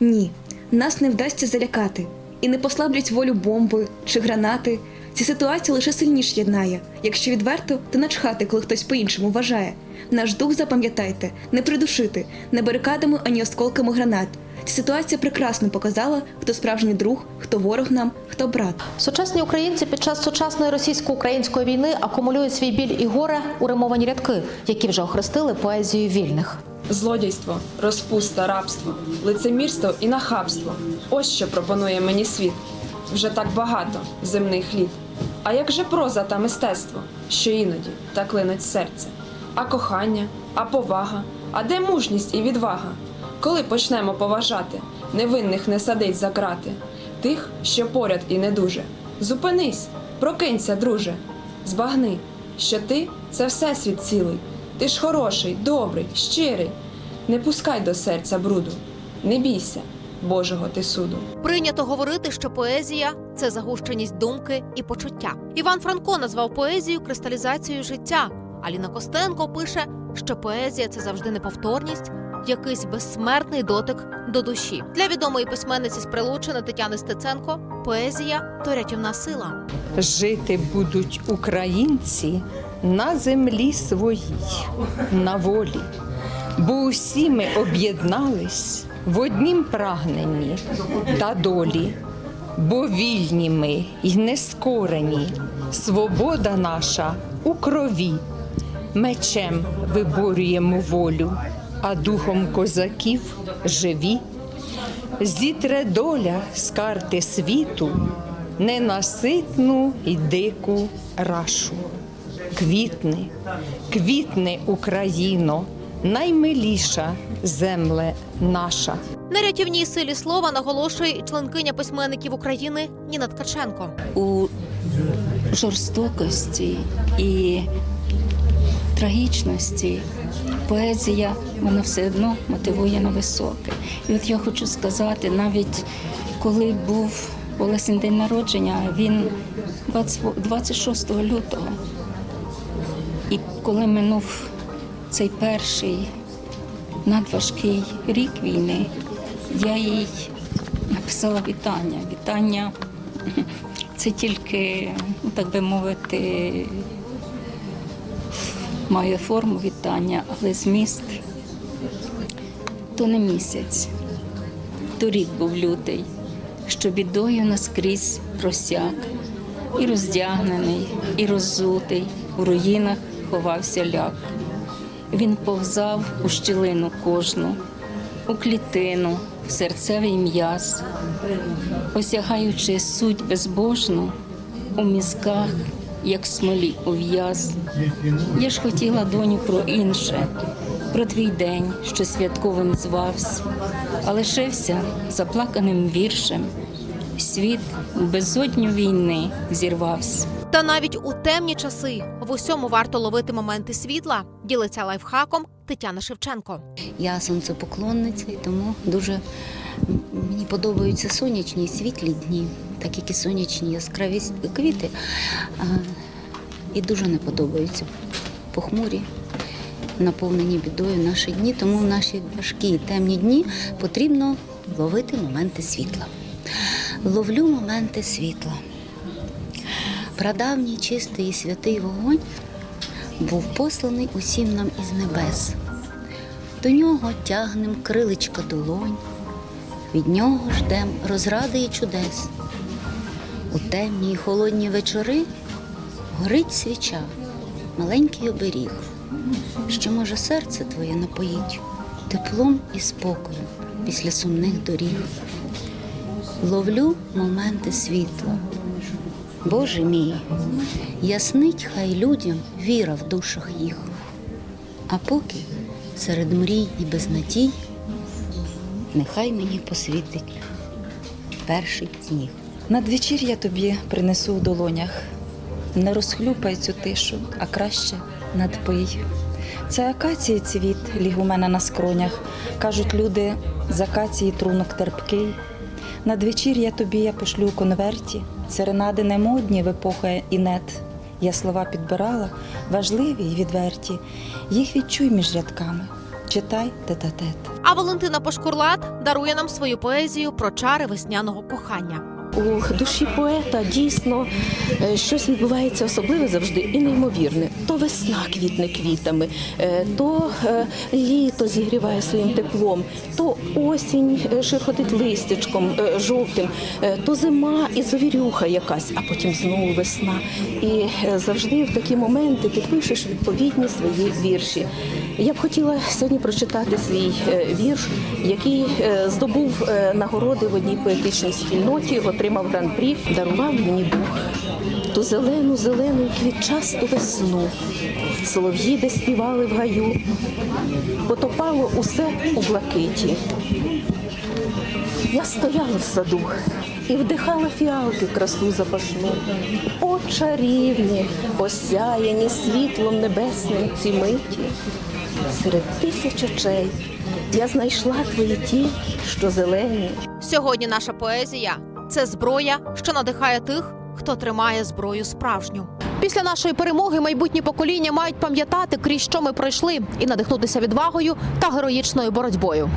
Ні, нас не вдасться залякати, і не послаблять волю бомби чи гранати. Ця ситуація лише сильніш єднає. Якщо відверто, то начхати, коли хтось по-іншому вважає. Наш дух запам'ятайте, не придушити, не барикадами ані осколками гранат. Ця ситуація прекрасно показала, хто справжній друг, хто ворог нам, хто брат. Сучасні українці під час сучасної російсько-української війни акумулюють свій біль і горе у римовані рядки, які вже охрестили поезію вільних. Злодійство, розпуста, рабство, лицемірство і нахабство. Ось що пропонує мені світ. Вже так багато земних літ. А як же проза та мистецтво, що іноді так линуть серце? А кохання, а повага, а де мужність і відвага? Коли почнемо поважати, невинних не садить за крати, тих, що поряд і не дуже. Зупинись, прокинься, друже, збагни, що ти це всесвіт цілий. Ти ж хороший, добрий, щирий. Не пускай до серця бруду, не бійся Божого ти суду. Прийнято говорити, що поезія це загущеність думки і почуття. Іван Франко назвав поезію кристалізацією життя. Аліна Костенко пише, що поезія це завжди неповторність, якийсь безсмертний дотик до душі. Для відомої письменниці з Прилучини Тетяни Стеценко поезія то рятівна сила. Жити будуть українці на землі своїй, на волі, бо усі ми об'єднались в однім прагненні та долі, бо вільні ми й нескорені, свобода наша у крові, мечем виборюємо волю, а духом козаків живі. Зітре доля з карти світу ненаситну й дику рашу. Квітни, квітни Україно, наймиліша земле наша. На рятівній силі слова наголошує членкиня письменників України Ніна Ткаченко. у жорстокості і трагічності поезія вона все одно мотивує на високе. І от я хочу сказати, навіть коли був Олесін день народження, він 26 лютого. І коли минув цей перший надважкий рік війни, я їй написала вітання. Вітання це тільки, ну, так би мовити, має форму вітання, але зміст то не місяць, то рік був лютий, що бідою наскрізь просяк, і роздягнений, і роззутий, у руїнах ховався ляк. Він повзав у щілину кожну, у клітину, в серцевий м'яз, осягаючи суть безбожну, у мізках, як смолі ув'яз. Я ж хотіла доню про інше, про твій день, що святковим звався, а лишився заплаканим віршем. Світ у безодню війни зірвався. Та навіть у темні часи в усьому варто ловити моменти світла. Ділиться лайфхаком Тетяна Шевченко. Я сонцепоклонниця, і тому дуже мені подобаються сонячні і світлі дні, так як і сонячні яскраві квіти. І дуже не подобаються похмурі, наповнені бідою наші дні. Тому в наші важкі і темні дні потрібно ловити моменти світла. Ловлю моменти світла. Прадавній чистий і святий вогонь був посланий усім нам із небес. До нього тягнем крилечка долонь, від нього ждем розради і чудес. У темні й холодні вечори горить свіча, маленький оберіг, що може серце твоє напоїть теплом і спокоєм після сумних доріг. Ловлю моменти світла. Боже мій, яснить хай людям віра в душах їх. А поки серед мрій і безнадій, нехай мені посвітить перший сніг. Надвечір я тобі принесу в долонях. Не розхлюпай цю тишу, а краще надпий. Це акації цвіт ліг у мене на скронях. Кажуть люди, з акації трунок терпкий. Надвечір я тобі я пошлю у конверті. Серенади не модні в епоха інет. Я слова підбирала, важливі й відверті. Їх відчуй між рядками. читай тет-а-тет. А Валентина Пошкурлат дарує нам свою поезію про чари весняного кохання. У душі поета дійсно е, щось відбувається особливе завжди і неймовірне. То весна квітне квітами, е, то е, літо зігріває своїм теплом, то осінь ширхотить листячком жовтим, то зима і завірюха якась, а потім знову весна. І завжди в такі моменти ти пишеш відповідні свої вірші. Я б хотіла сьогодні прочитати свій вірш, який здобув нагороди в одній поетичній спільноті, отримав гран-прі, дарував мені Бог. Ту зелену, зелену квітчасту весну. Солов'ї, де співали в гаю, потопало усе у блакиті. Я стояла в саду і вдихала фіалки красу запашну. О, чарівні, осяяні світлом небесним ці миті. Серед тисяч очей я знайшла твої ті, що зелені. Сьогодні наша поезія це зброя, що надихає тих, хто тримає зброю справжню. Після нашої перемоги майбутні покоління мають пам'ятати, крізь що ми пройшли, і надихнутися відвагою та героїчною боротьбою.